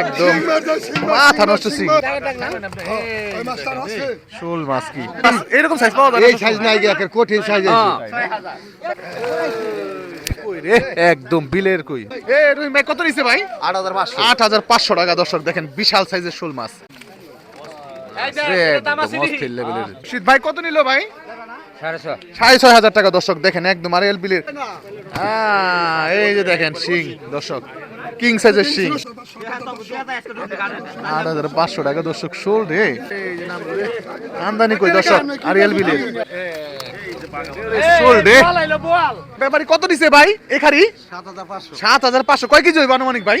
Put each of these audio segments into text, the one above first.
একদম। মাথা নষ্ট সিং। শোল মাছ কি? এরকম সাইজ পাওয়া যায় এই সাইজ নাই গিয়া কঠিন সাইজ একদম বিলের কই? এ রহিম কত নিছে ভাই? আট হাজার পাঁচশো। আট হাজার পাঁচশো টাকা দর্শক দেখেন বিশাল সাইজের শোল মাছ। শীত ভাই কত নিল ভাই? সাড়ে ছয়। হাজার টাকা, দর্শক, দেখেন একদম আর এল বিলের এই যে দেখেন, শিং, দর্শক কিং সাইজের শিং। আট হাজার পাঁচশো টাকা, দর্শক শোল রে। আমদানি কই, দর্শক, আর এল বিলের শোল ব্যাপারি কত দিছে ভাই পাঁচশো। সাত হাজার পাঁচশো। কয় কেজি হইব আনুমানিক ভাই?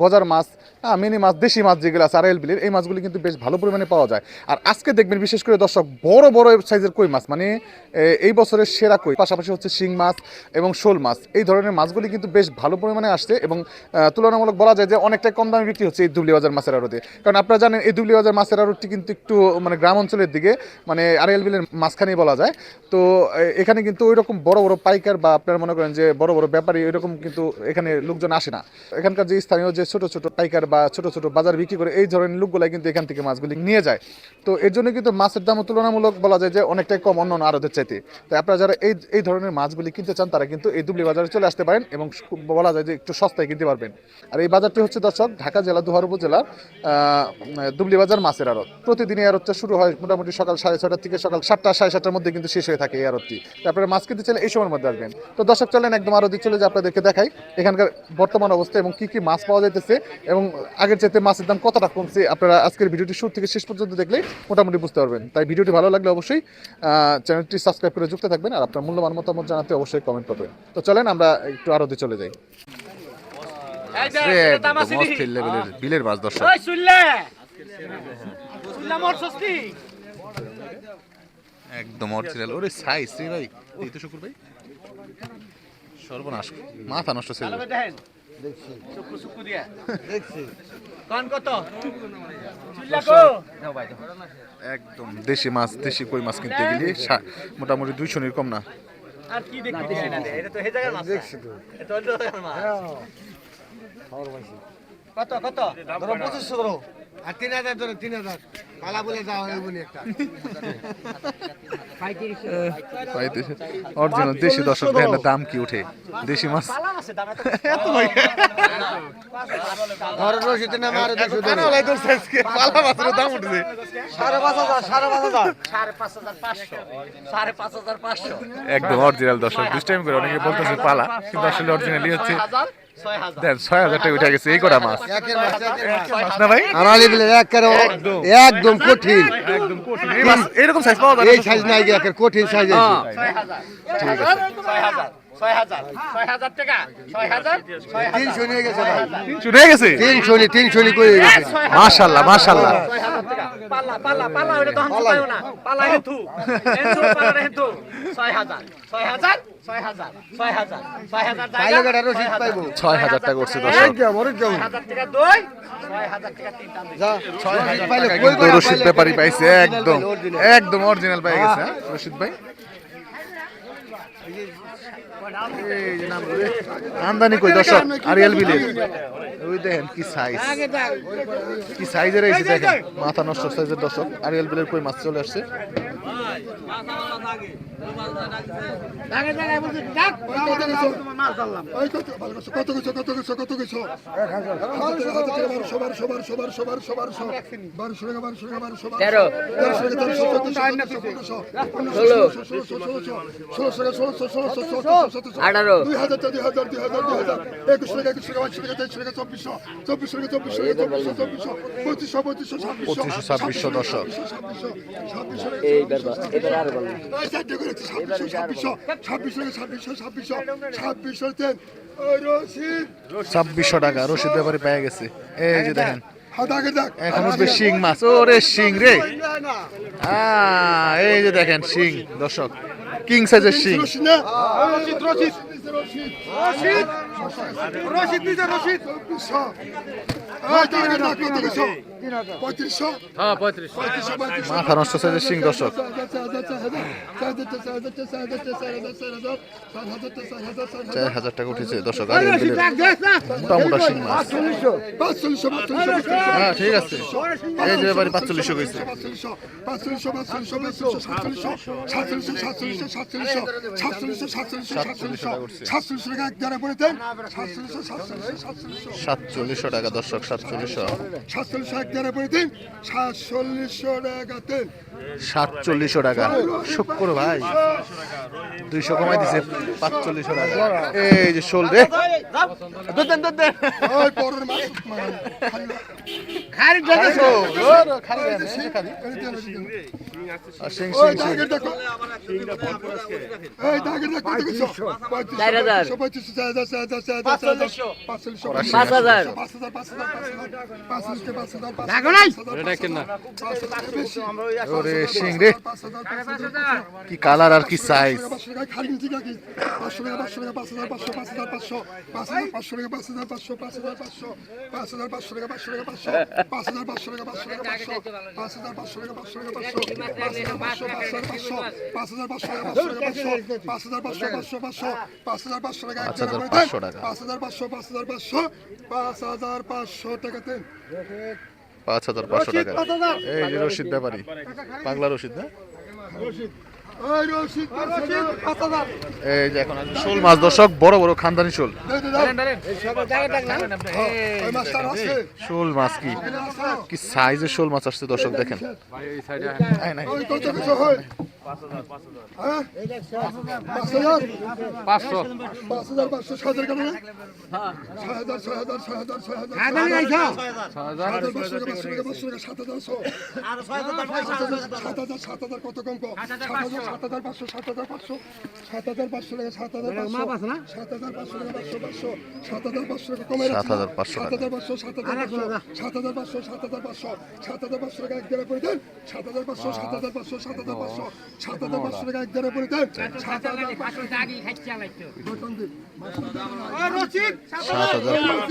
গজার মাছ মিনি মাছ, দেশি মাছ যেগুলো আছে আর এল বিলের, এই মাছগুলি কিন্তু বেশ ভালো পরিমাণে পাওয়া যায়। আর আজকে দেখবেন, বিশেষ করে দর্শক, বড় বড় সাইজের কই মাছ মানে এই বছরের সেরা কই, পাশাপাশি হচ্ছে শিং মাছ এবং শোল মাছ। এই ধরনের মাছগুলি কিন্তু বেশ ভালো পরিমাণে আসছে এবং তুলনামূলক বলা যায় যে অনেকটাই কম দামে বিক্রি হচ্ছে এই দুবলি বাজার মাছের আড়তে। কারণ আপনারা জানেন, এই দুবলি বাজার মাছের আড়তটি কিন্তু একটু মানে গ্রাম অঞ্চলের দিকে মানে আরএল বিলের মাঝখানেই বলা যায়। তো এখানে কিন্তু ওই রকম বড় বড় পাইকার বা আপনারা মনে করেন যে বড় বড় ব্যাপারী এরকম কিন্তু এখানে লোকজন আসে না। এখানকার যে স্থানীয় যে ছোট ছোট পাইকার বা ছোট ছোট বাজার বিক্রি করে এই ধরনের লোকগুলাই কিন্তু এখান থেকে মাছগুলি নিয়ে যায়। তো এর জন্য কিন্তু মাছের দামও তুলনামূলক বলা যায় যে অনেকটাই কম অন্য আড়তের চাইতে। তাই আপনারা যারা এই এই ধরনের মাছগুলি কিনতে চান তারা কিন্তু এই দুবলি বাজারে চলে আসতে পারেন এবং বলা যায় যে একটু সস্তায় কিনতে পারবেন। আর এই বাজারটি হচ্ছে দর্শক ঢাকা জেলা দুহার উপজেলার আহ, দুবলি বাজার মাছের আড়ত। প্রতিদিন এই আড়তটা শুরু হয় মোটামুটি সকাল সাড়ে ছটার থেকে সকাল সাতটা সাড়ে সাতটার মধ্যে কিন্তু শেষ হয়ে থাকে এই আড়তটি। তারপরে মাছ কিনতে চাইলে এই সময়ের মধ্যে আসবেন। তো দর্শক চলেন একদম আরও দিক চলে যে আপনাদেরকে দেখাই। এখানকার বর্তমান অবস্থা এবং কি কি মাছ পাওয়া যাইতেছে এবং আগের চাইতে মাছের দাম কতটা কমছে আপনারা আজকের ভিডিওটি শুরু থেকে শেষ পর্যন্ত দেখলে মোটামুটি বুঝতে পারবেন। তাই ভিডিওটি ভালো লাগলে অবশ্যই চ্যানেলটি সাবস্ক্রাইব করে যুক্ত থাকবেন আর আপনার মূল্যবান মতামত জানাতে অবশ্যই কমেন্ট করবেন। তো চলেন আমরা একটু আরও দিয়ে চলে যাই। বিলের মাছ দর্শক একদম অরিজিনাল ওরে সাইজ রে ভাই এই তো শুকুর ভাই। সর্বনাশ মাথা নষ্ট ছিল। ভালো শুকু সুকু দিয়া। দেখছি। কান কত? একদম দেশি মাছ দেশি কই মাছ কিনতে গেলে মোটামুটি দুইশো এর কম না। আর কি এটা তো হে জায়গার মাছ দেখছি তো। এটা তো জায়গার মাছ। কত কত? ধরো পঁচিশশো ধরো। আর তিন হাজার ধরো তিন হাজার। পালা বলে যাওয়া হয় বলি একটা। অরিজিনাল দেশি দর্শক দেখেন না দাম কি উঠে? দেশি মাছ? পালা আছে দাম এত ধরো রশিতে নামে আরও দুশো ধরো। পালা মাছের দাম উঠেছে। সাড়ে পাঁচ হাজার সাড়ে পাঁচ হাজার। সাড়ে পাঁচ হাজার পাঁচশো। সাড়ে পাঁচ হাজার পাঁচশো। একদম অরিজিনাল দর্শক। দুষ্টাইম করে অনেকে বলতেছে পালা। কিন্তু আসলে অরিজিনালি হচ্ছে দেন ছয় হাজার টাকা উঠে গেছে এই কটা মাছ। একের একের না ভাই? একদম। কঠিন। একদম কঠিন। এরকম সাইজ পাওয়া যায় এই সাইজ নাই গিয়া কঠিন সাইজ আছে হয়ে। মাশাল্লাহ মাশাল্লাহ ছয় ছয় হাজার। টাকা উঠছে রশিদ ব্যাপারী পাইছে একদম। একদম অরিজিনাল পাই গেছে হ্যাঁ, রশিদ ভাই। আমদানি কই দর্শক আরিয়াল বিলে ওই দেখেন কি সাইজ কি সাইজের যে দেখেন মাথা নষ্ট সাইজের দর্শক আরিয়াল বিলের কই মাছ চলে আসছে ওই কত ভালো করছ, কত কিছু কত কিছু কত কিছু সবার সবার সবার সবার সবার সব বারোশো টাকা বারোশো টাকা বারোশো তেরো তেরোশো টাকা তেরোশো ষোলোশো ষোলোশো ষোলোশো ষোলোশো ষোলোশো সতেরোশো আঠারো। দুই হাজার দুই হাজার দুই হাজার দুই হাজার। একুশশো টাকা একুশশো টাকা বাইশশো টাকা তেইশশো টাকা চব্বিশশো চব্বিশশো টাকা চব্বিশশো টাকা চব্বিশশো চব্বিশশো পঁচিশশো পঁচিশশো ছাব্বিশশো পঁচিশশো, ছাব্বিশশো, দর্শক। ছাব্বিশশো ছাব্বিশশো ছাব্বিশশো এই চারটে ছাব্বিশশো ছাব্বিশশো ছাব্বিশশো ছাব্বিশশো ছাব্বিশশো ছাব্বিশশো তেন রশিদ। ছাব্বিশশো টাকা রশিদ ব্যাপারী পেয়ে গেছে। এই যে দেখেন। এখন উঠবে শিং মাছ। ওরে শিং রে। এই যে দেখেন শিং দর্শক। কিং সাইজের শিং রশিদ রশিদ রশিদ রশিদ রশিদ রশিদ নিচে রশিদ চব্বিশশো এই টাকা না কত কিছু পঁয়ত্রিশশো হ্যাঁ পঁয়ত্রিশ পঁয়ত্রিশশো পঁয়ত্রিশশো মাথা নষ্ট সাইজের শিং দর্শক চার হাজার টাকা উঠেছে দর্শক আর এলবিলের মোটা মোটা শিং মাছ হ্যাঁ ঠিক আছে এই যে এবারে পাঁচচল্লিশশো গেছে সাতচল্লিশশো টাকা সাতচল্লিশশো টাকা দর্শক সাতচল্লিশশো সাতচল্লিশশো এক টাকা করে দিন সাতচল্লিশশো টাকা তেল সাতচল্লিশশো টাকা শুক্র ভাই দুইশো কমাই দিছে পাঁচচল্লিশশো টাকা এই যে শোল রে দুধেন দুধেন খালি খালি কি কালার আর কি সাইজ আচ্ছা পাঁচশো টাকা। টাকা শোল মাছ দর্শক বড় বড় খানদানি শোল শোল মাছ কি কি সাইজের শোল মাছ আসছে দর্শক দেখেন হয় হ্যাঁ পাঁচ হাজার পাঁচশো পাঁচ হাজার পাঁচশো ছয় হাজার ছয় হাজার ছয় হাজার ছয় হাজার ছয় হাজার হাজার সাত হাজার পাঁচশো পাঁচশো পাঁচশো সাত হাজার সাত হাজার সাত হাজার কত কম সাত হাজার সাত হাজার পাঁচশো সাত হাজার পাঁচশো সাত হাজার পাঁচশো টাকা সাত হাজার পাঁচশো সাত হাজার পাঁচশো টাকা পাঁচশো পাঁচশো সাত হাজার পাঁচশো টাকা কমে রাখছি। 7,500 সাত হাজার পাঁচশো সাত হাজার পাঁচশো সাত হাজার পাঁচশো সাত হাজার পাঁচশো সাত হাজার পাঁচশো টাকা এক দেড় করে দেন সাত হাজার পাঁচশো সাত হাজার পাঁচশো সাত হাজার পাঁচশো সাত হাজার পাঁচশো টাকা এক দেন সাত হাজার পাঁচশো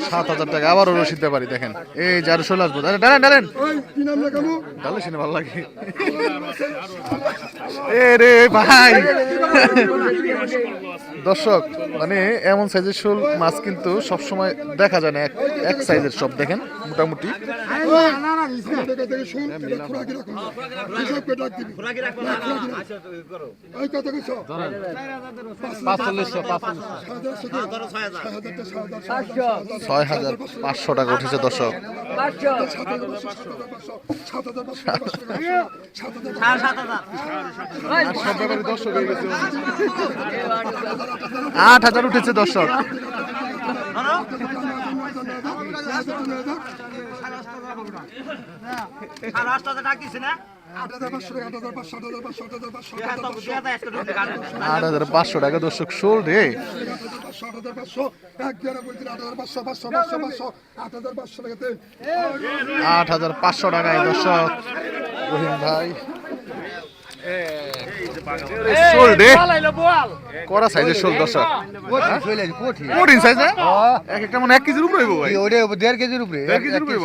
সাত হাজার টাকা আবারও রশিদ ব্যাপারী দেখেন এই যার আসব আরে ডালেন ডালেন ওই কি নাম লেখানো ডালে শুনে ভালো লাগে এ রে ভাই দর্শক মানে এমন সাইজের শোল মাছ কিন্তু সবসময় দেখা যায় না এক এক সাইজের সব দেখেন মোটামুটি না, রাখ। ওই কত কিছু পাঁচচল্লিশশো ছয় হাজার পাঁচশো টাকা উঠেছে দর্শক হয়ে আট হাজার উঠেছে দর্শক সাড়ে আটটা না আট হাজার পাঁচশো টাকা দর্শক শোল রে। আট হাজার পাঁচশো টাকায় দর্শক। রহিম ভাই। শোল রে। কড়া সাইজের শোল দর্শক। কঠিন সাইজ না এক একটা মানে এক কেজির উপরে ভাই। দেড় কেজির উপরে। দেড় কেজির উপরে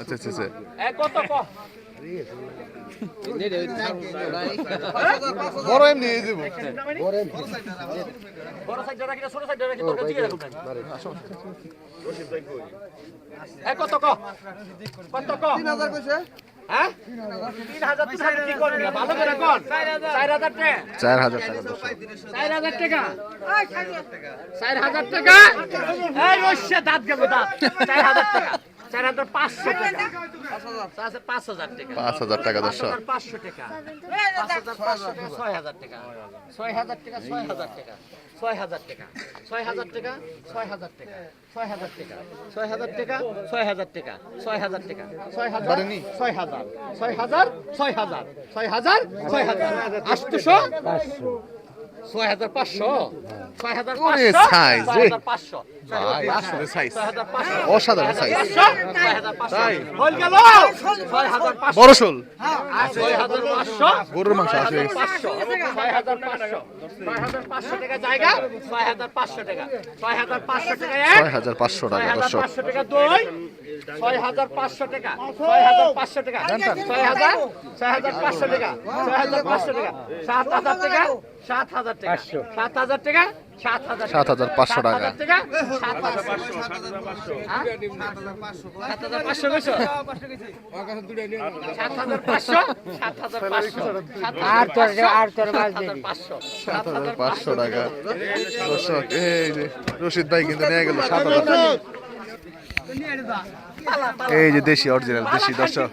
আচ্ছা আচ্ছা আচ্ছা। বড় এমনি এই দেব। বড় এমনি। টাকা। 4000 টাকা টাকা। 4000 টাকা টাকা? এই রশ্য দাঁত গেল দাঁত। টাকা। চার হাজার পাঁচশো টাকা পাঁচ হাজার টাকা পাঁচ হাজার টাকা পাঁচ দর্শক হাজার পাঁচশো টাকা পাঁচ হাজার পাঁচশো টাকা ছয় হাজার টাকা ছয় হাজার টাকা ছয় হাজার টাকা ছয় হাজার টাকা ছয় হাজার টাকা ছয় হাজার টাকা ছয় হাজার টাকা ছয় হাজার টাকা ছয় হাজার টাকা ছয় হাজার টাকা ছয় হাজার ছয় হাজার ছয় হাজার ছয় হাজার ছয় হাজার ছয় হাজার আটশো ছয় হাজার পাঁচশো ছয় হাজার সাইজ ভাই আসলে সাইজ অসাধারণ সাইজ বড় শোল গরুর মাংস আসলে ছয় হাজার পাঁচশো টাকা দর্শক ছয় হাজার পাঁচশো টাকা। ছয় হাজার পাঁচশো টাকা। ছয় হাজার ছয় হাজার পাঁচশো টাকা। ছয় হাজার পাঁচশো টাকা। সাত হাজার টাকা? সাত হাজার টাকা? সাত হাজার টাকা। সাত হাজার পাঁচশো। টাকা। পাঁচশো। টাকা রশিদ ভাই কিন্তু নিয়ে গেল সাত হাজার এই যে দেশি অরিজিনাল দেশি দর্শক।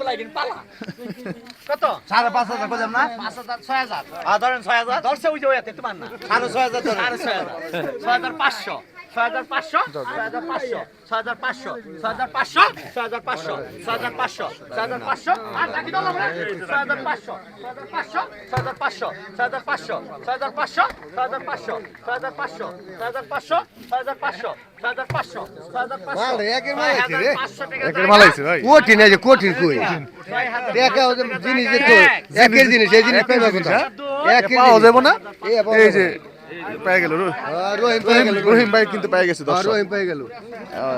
কত? সাড়ে পাঁচ হাজার কইলাম না? পাঁচ হাজার ছয় হাজার। ধরেন ছয় হাজার। দশটা উঠে ওয়াতে তোমার না। সাড়ে ছয় হাজার সাড়ে ছয় হাজার। ছয় হাজার পাঁচশো। ছয় হাজার পাঁচশো ছয় হাজার পাঁচশো ছয় হাজার পাঁচশো ছয় হাজার পাঁচশো ছয় হাজার পাঁচশো ছয় হাজার পাঁচশো ছয় হাজার পাঁচশো আর বাকি দাও আমরা ছয় হাজার পাঁচশো ছয় হাজার পাঁচশো ছয় হাজার পাঁচশো ছয় হাজার পাঁচশো ছয় হাজার পাঁচশো ছয় হাজার পাঁচশো ছয় হাজার পাঁচশো ছয় হাজার পাঁচশো ছয় হাজার পাঁচশো ছয় হাজার পাঁচশো মাল রে, একের মাল আছে রে। পাঁচশো একের মালাইছে ভাই কোটি না যে কোটি কই ছয় হাজার জিনিস যে তো একের জিনিস এই জিনিস পাইবা কোথা একের পাওয়া। যাব না এই যে পেয়ে গেল রহিম ভাই কিন্তু পেয়ে গেছে রহিম পেয়ে গেল।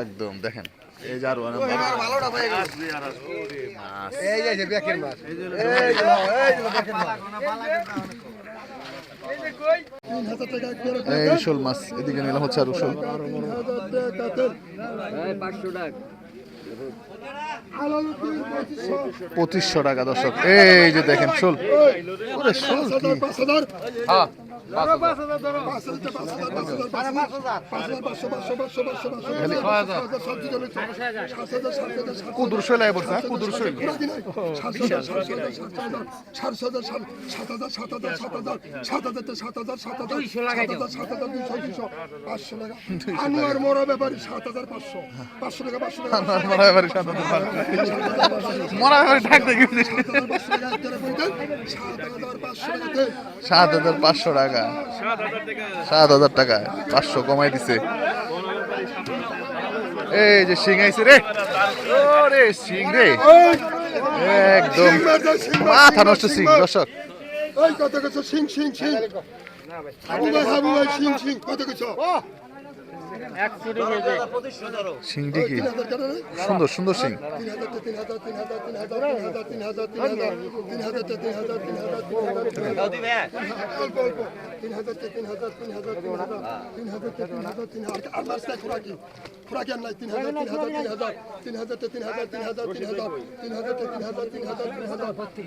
একদম দেখেন এই যে আরও ভালোটা পেয়ে গেল। এই যে ব্যাকের মাছ। এই যে এই যে ব্যাকের মাছ। তিন হাজার টাকা এক পেয়ার এই শোল মাছ এদিকে নিলাম হচ্ছে আর শোল পঁচিশশো পঁচিশশো টাকা দর্শক। এই যে দেখেন শোল শোল কি? পাঁচ হাজার পাঁচ হাজার পাঁচ হাজার পাঁচ হাজার পাঁচ হাজার পাঁচ হাজার পাঁচশো পাঁচশো পাঁচশো পাঁচশো পাঁচশো খালি ছয় হাজার। সাত হাজার সাত হাজার সাত হাজার সাত হাজার সাত কুদুর শৈল আয় বলছে হ্যাঁ সাত হাজার সাত হাজার সাত হাজার সাত হাজার সাত হাজার সাত হাজার সাত হাজার সাত হাজার সাত হাজার সাত হাজার সাত হাজার দুইশো দুইশো পাঁচশো টাকা আনোয়ার মোড়া ব্যাপারী সাত হাজার পাঁচশো পাঁচশো টাকা পাঁচশো টাকা মরা এবারে সাত হাজার মরা এবারে ডাক দেখি সাত হাজার পাঁচশো টাকা সাত হাজার পাঁচশো টাকা সাত হাজার টাকা। পাঁচশো কমাই দিছে। এই যে সিং আইছে রে। রে সিং রে। একদম মাথা নষ্ট সিং দর্শক। কত কিছু সিং সিং হাবু ভাই হাবু ভাই সিং সিং কত কিছু সিংটি কি সুন্দর সুন্দর সিং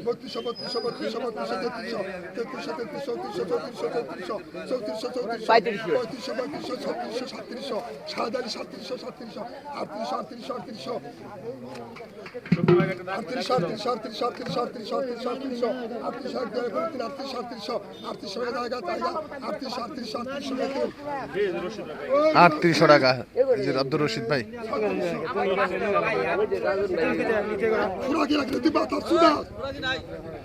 বত্রিশশো বত্রিশশো বত্রিশশো বত্রিশশো তেত্রিশশো তেত্রিশশো তেত্রিশশো তেত্রিশশো তেত্রিশশো চৌত্রিশশো চৌত্রিশশো পঁয়ত্রিশশো পঁয়ত্রিশশো ছত্রিশশো সাতত্রিশ সাতত্রিশশো সাতত্রিশ সাতত্রিশশো সাতত্রিশশো আটত্রিশশো আটত্রিশশো আটত্রিশশো আটত্রিশশো আটত্রিশশো আটত্রিশশো আটত্রিশশো আটত্রিশশো আটত্রিশশো আটত্রিশশো আটত্রিশশো আটত্রিশশো আটত্রিশশো জায়গা জায়গা আটত্রিশশো আটত্রিশশো আটত্রিশশো তিন আটত্রিশশো টাকা আব্দুর রশিদ ভাই রাখলে তুই বাতাস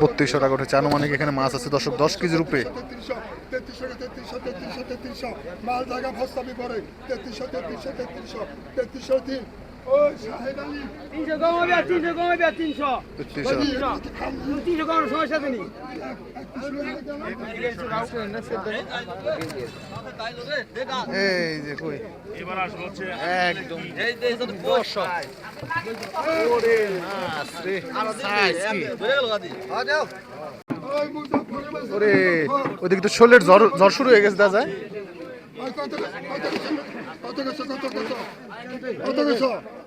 বত্রিশশো টাকা উঠেছে আনুমানিক এখানে মাছ আছে দশক দশ কেজি রূপে তেত্রিশশো তেত্রিশশো তেত্রিশশো তেত্রিশশো মাল জায়গা ভস্তাবি পরে তেত্রিশশো তেত্রিশশো তেত্রিশশো তেত্রিশশো তিন তিনশো ওদিকে তো শোলের জ্বর জ্বর শুরু হয়ে গেছে দাদা কত কত কত কত কত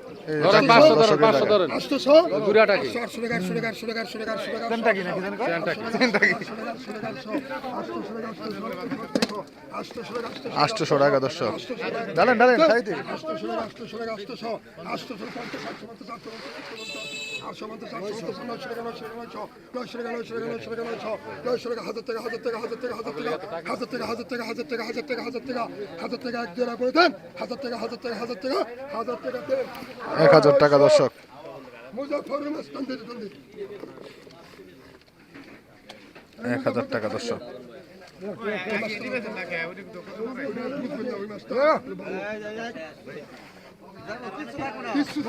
আটশো টাকা দশশো দাঁড়ান দাঁড়ান আটশো টাকা আটশো টাকা আটশো আটশো টাকা আটশো টাকা আটশো টাকা আটশো টাকা সেন্টাকি নাকি জানি কয়? সেন্টাকি। আটশোশো টাকা দর্শক ডালেন ডালেন খাইতে এক হাজার টাকা দর্শক এক হাজার টাকা দর্শক কিছু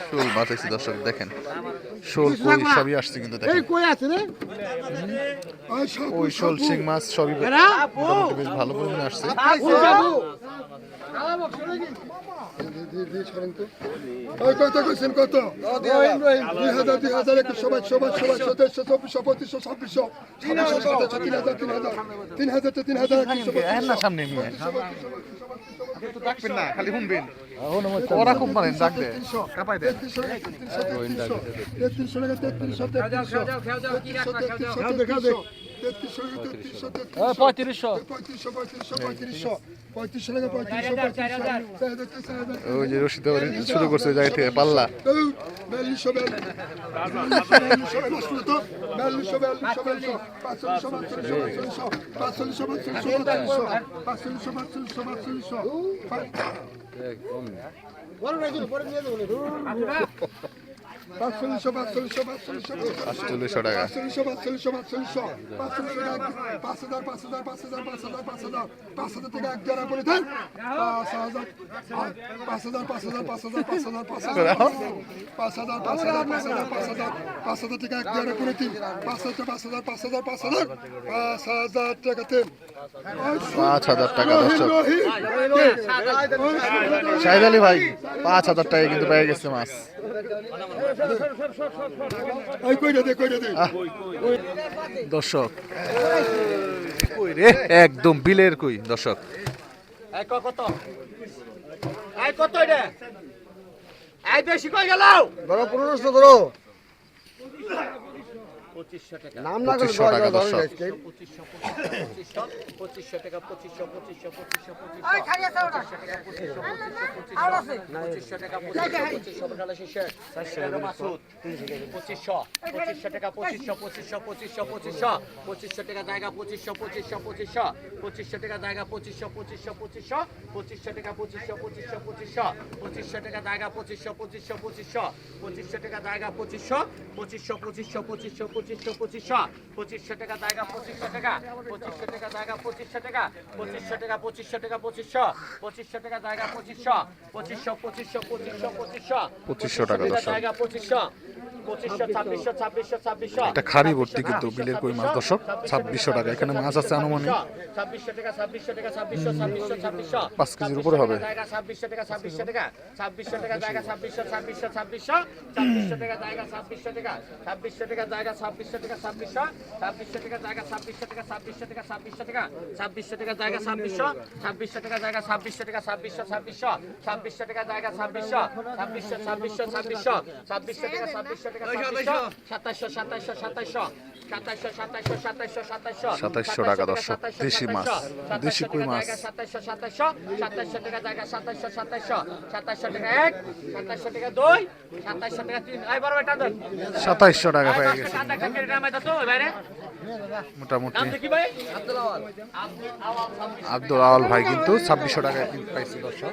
শোল মাছ দর্শক দেখেন শোল কই সবই আসছে কিন্তু ওই শোল শিং মাছ সবই বেশ ভালো পরিমাণে আসছে কত দুই হাজার দুই হাজার একুশ সবাই সবাই সবাই সতেরোশো চব্বিশশো পঁচিশশো ছাব্বিশশো ছাব্বিশশো সাতাশশো তিন হাজার তিন হাজার তিন হাজার তিন হাজার হ্যাঁ ওরা খুব মানে ডাক দেয় ওই যে রশিদ শুরু করছে জায়গা থেকে পাল্লা। বড় পাঁচচল্লিশশো পাঁচচল্লিশশো পাঁচচল্লিশশো পাঁচচল্লিশশো টাকা পাঁচচল্লিশশো পাঁচচল্লিশশো পাঁচচল্লিশশো পাঁচচল্লিশশো টাকা পাঁচ হাজার পাঁচ হাজার পাঁচ হাজার পাঁচ হাজার পাঁচ হাজার পাঁচ হাজার থেকে এক জায়গা করে দেন পাঁচ হাজার পাঁচ হাজার পাঁচ হাজার পাঁচ হাজার পাঁচ হাজার পাঁচ হাজার পাঁচ হাজার পাঁচ হাজার পাঁচ হাজার পাঁচ হাজার পাঁচ হাজার থেকে এক জায়গা করে দিন পাঁচ হাজার পাঁচ হাজার পাঁচ হাজার পাঁচ হাজার পাঁচ হাজার টাকা দেন পাঁচ হাজার টাকা দর্শক শাহিদ আলী ভাই পাঁচ হাজার টাকা কিন্তু পেয়ে গেছে মাছ দর্শক একদম বিলের কই দর্শক। আই বেশি কই গেল? ধরো পুরনো ধরো। পঁচিশশো টাকা নাম না পঁচিশশো টাকা দর্শক পঁচিশশো পঁচিশশো পঁচিশশো টাকা পঁচিশশো পঁচিশশো পঁচিশশো পঁচিশশো পঁচিশশো টাকা পঁচিশশো পঁচিশশো পঁচিশশো টাকা পঁচিশশো পঁচিশশো পঁচিশশো পঁচিশশো পঁচিশশো টাকা জায়গা পঁচিশশো পঁচিশশো পঁচিশশো পঁচিশশো টাকা জায়গা পঁচিশশো পঁচিশশো পঁচিশশো পঁচিশশো টাকা পঁচিশশো পঁচিশশো পঁচিশশো পঁচিশশো টাকা জায়গা পঁচিশশো পঁচিশশো পঁচিশশো পঁচিশশো টাকা জায়গা পঁচিশশো পঁচিশশো পঁচিশশো পঁচিশশো পঁচিশশো পঁচিশশো পঁচিশশো টাকা জায়গা পঁচিশশো টাকা পঁচিশশো টাকা জায়গা পঁচিশশো টাকা পঁচিশশো টাকা পঁচিশশো টাকা পঁচিশশো পঁচিশশো টাকা জায়গা পঁচিশশো পঁচিশশো পঁচিশশো পঁচিশশো পঁচিশশো পঁচিশশো টাকা জায়গা পঁচিশশো। এটা খারি ভর্তি কিন্তু বিলের কই মাছ দর্শক ছাব্বিশশো টাকা। এখানে মাছ আছে আনুমানিক। পাঁচ কেজির উপরে হবে। ছাব্বিশশো টাকা জায়গা ছাব্বিশশো ছাব্বিশশো টাকা সাতাইশশো টাকা দশ দেশি মাছ, দেশি কই মাছ। সাতাইশশো টাকা পেয়ে গেছে। মোটামুটি। আব্দুল আওয়াল ভাই কিন্তু ছাব্বিশশো টাকা পাইছে দর্শক।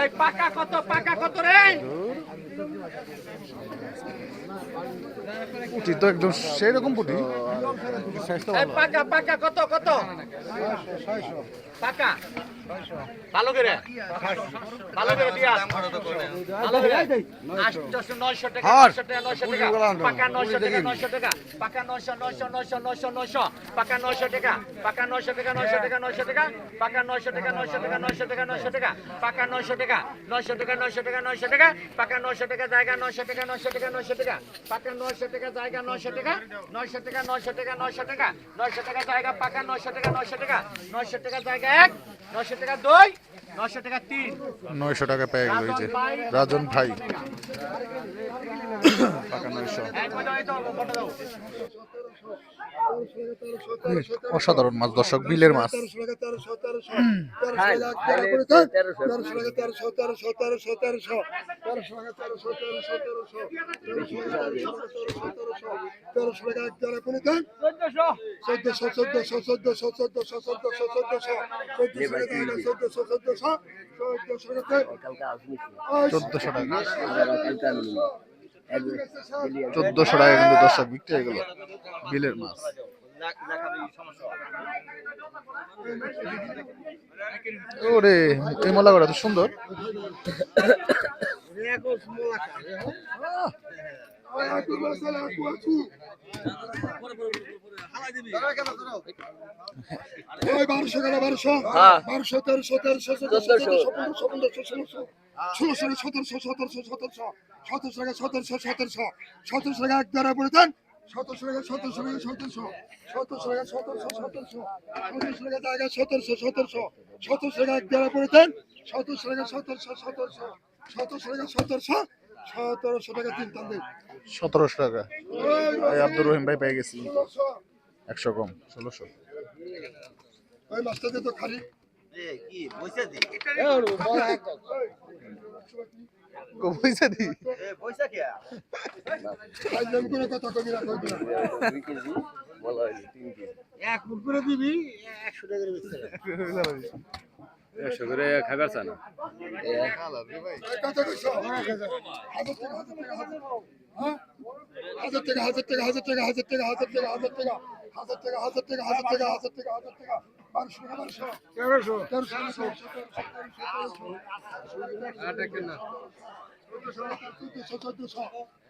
এই পাকা কত পাকা কত রে? পুঁটি তো একদম সেই রকম পুঁটি পাকা পাকা কত কত? পাকা? ভালো করে। ভালো করে দিয়া ভালো করে। আটশো নয়শো টাকা নয়শো টাকা নয়শো টাকা। পাকা নয়শো টাকা নয়শো টাকা। পাকা নয়শো নয়শো নয়শো নয়শো নয়শো। পাকা নয়শো টাকা পাকা নয়শো টাকা নয়শো টাকা নয়শো টাকা। পাকা নয়শো টাকা নয়শো টাকা নয়শো টাকা নয়শো টাকা। পাকা নয়শো টাকা নয়শো টাকা নয়শো টাকা নয়শো টাকা পাকা নয়শো টাকা জায়গা নয়শো টাকা নয়শো টাকা নয়শো টাকা পাকা নয়শো টাকা জায়গা নয়শো টাকা নয়শো টাকা নয়শো টাকা নয়শো টাকা নয়শো টাকা জায়গা পাকা নয়শো টাকা নয়শো টাকা নয়শো টাকা জায়গা এক নয়শো টাকা দুই নয়শো টাকা তিন নয়শো টাকা পেয়ে গেল রাজন ভাই পাকা নয়শো অসাধারণ মাছ দর্শক বিলের মাছ। চোদ্দশো টাকা। চোদ্দশো টাকা কিন্তু দর্শক বিক্রি হয়ে গেল বিলের মাছ। ওরে এই মলাগড়া তো সুন্দর। ওই বারোশো গেল বারোশো বারোশো তেরোশো তেরোশো চোদ্দশো পনেরোশো পনেরোশো ষোলোশো ষোলোশো সতেরোশো সতেরোশো সতেরোশো সতেরোশো টাকা সতেরোশো সতেরোশো সতেরোশো টাকা এক দ্বারা বলে দেন সতেরোশো টাকা সতেরোশো টাকা সতেরোশো সতেরোশো টাকা সতেরোশো সতেরোশো সতেরোশো টাকা জায়গা সতেরোশো সতেরোশো সতেরোশো টাকা এক দ্বারা বলে দেন সতেরোশো টাকা সতেরোশো সতেরোশো সতেরোশো টাকা সতেরোশো সতেরোশো টাকা তিন টান সতেরোশো টাকা। এই আব্দুর রহিম ভাই পেয়ে গেছি। একশো কম ষোলোশো। ওই মাছটা তো খালি। পয়সা দি? আইলাম কোনো কথা কবি না কবি না। কত কইছো হাজার টাকা হাজার টাকা হাজার টাকা হাজার টাকা হাজার টাকা হাজার টাকা হাজার টাকা হাজার টাকা হাজার টাকা হাজার টাকা হাজার টাকা বারোশো টাকা বারোশো তেরোশো তেরোশো চোদ্দশো চোদ্দশো